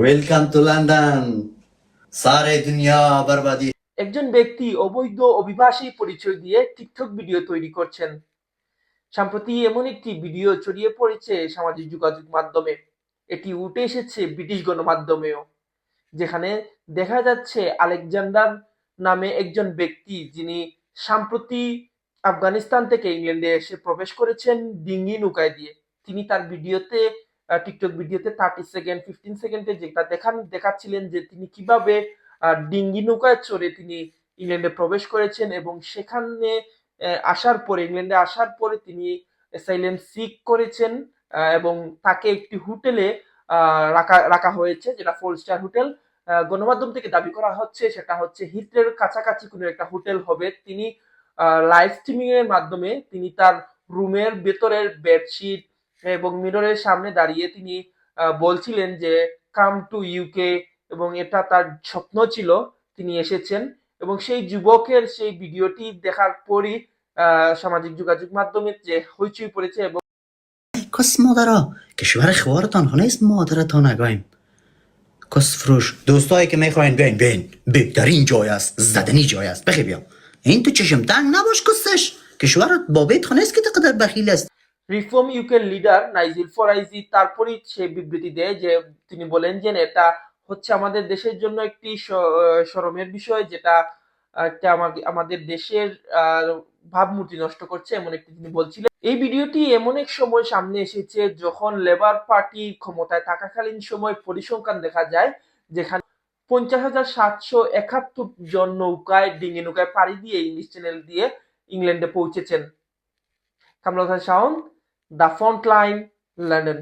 Welcome to London সারে দুনিয়া বরবাদি একজন ব্যক্তি অবৈধ অভিবাসী পরিচয় দিয়ে টিকটক ভিডিও তৈরি করছেন। সম্প্রতি এমন একটি ভিডিও ছড়িয়ে পড়েছে সামাজিক যোগাযোগ মাধ্যমে। এটি উঠে এসেছে ব্রিটিশ গণমাধ্যমেও। যেখানে দেখা যাচ্ছে আলেকজান্ডার নামে একজন ব্যক্তি যিনি সম্প্রতি আফগানিস্তান থেকে ইংল্যান্ডে এসে প্রবেশ করেছেন ডিঙ্গি নৌকায় দিয়ে। তিনি তার ভিডিওতে টিকটক ভিডিওতে থার্টি সেকেন্ড ফিফটিন সেকেন্ডে যেটা দেখান, দেখাচ্ছিলেন যে তিনি কীভাবে ডিঙ্গি নৌকায় চড়ে তিনি ইংল্যান্ডে প্রবেশ করেছেন এবং সেখানে আসার পরে, ইংল্যান্ডে আসার পরে তিনি অ্যাসাইলেম সিক করেছেন এবং তাকে একটি হোটেলে রাখা রাখা হয়েছে, যেটা ফোর স্টার হোটেল গণমাধ্যম থেকে দাবি করা হচ্ছে, সেটা হচ্ছে হিথ্রের কাছাকাছি কোনো একটা হোটেল হবে। তিনি লাইভ স্ট্রিমিং এর মাধ্যমে তিনি তার রুমের ভেতরের বেডশিট এবং মিররের সামনে দাঁড়িয়ে তিনি আহ, বলছিলেন যে কাম টু ইউকে এবং এটা তার স্বপ্ন ছিল তিনি এসেছেন এবং সেই যুবকের সেই ভিডিওটি দেখার পরই আহ, সামাজিক যোগাযোগ মাধ্যমে যে হইচই পড়েছে এবং کس مادرها کشور خوارتان ها نیست مادرتان نگاهیم کس فروش دوستایی که میخواین بیاین بیاین بهترین جای است زدنی جای است بخی بیا این تو چشم تنگ نباش کسش کشورت بابیت ها نیست که تقدر بخیل است রিফর্ম ইউকের লিডার নাইজিল ফরাইজি তারপরই সে বিবৃতি দেয় যে তিনি বলেন যে এটা হচ্ছে আমাদের দেশের জন্য একটি স- আহ, শরমের বিষয় যেটা একটা আমাদের দেশের ভাবমূর্তি নষ্ট করছে এমন একটি তিনি বলছিলেন। এই ভিডিওটি এমন এক সময় সামনে এসেছে যখন লেবার পার্টি ক্ষমতায় থাকাকালীন সময় পরিসংখ্যান দেখা যায় যেখানে পঞ্চাশ হাজার সাতশো একাত্তর জন নৌকায় ডিঙি নৌকায় পাড়ি দিয়ে ইংলিশ চ্যানেল দিয়ে ইংল্যান্ডে পৌঁছেছেন। Kamrul Shaon the front line London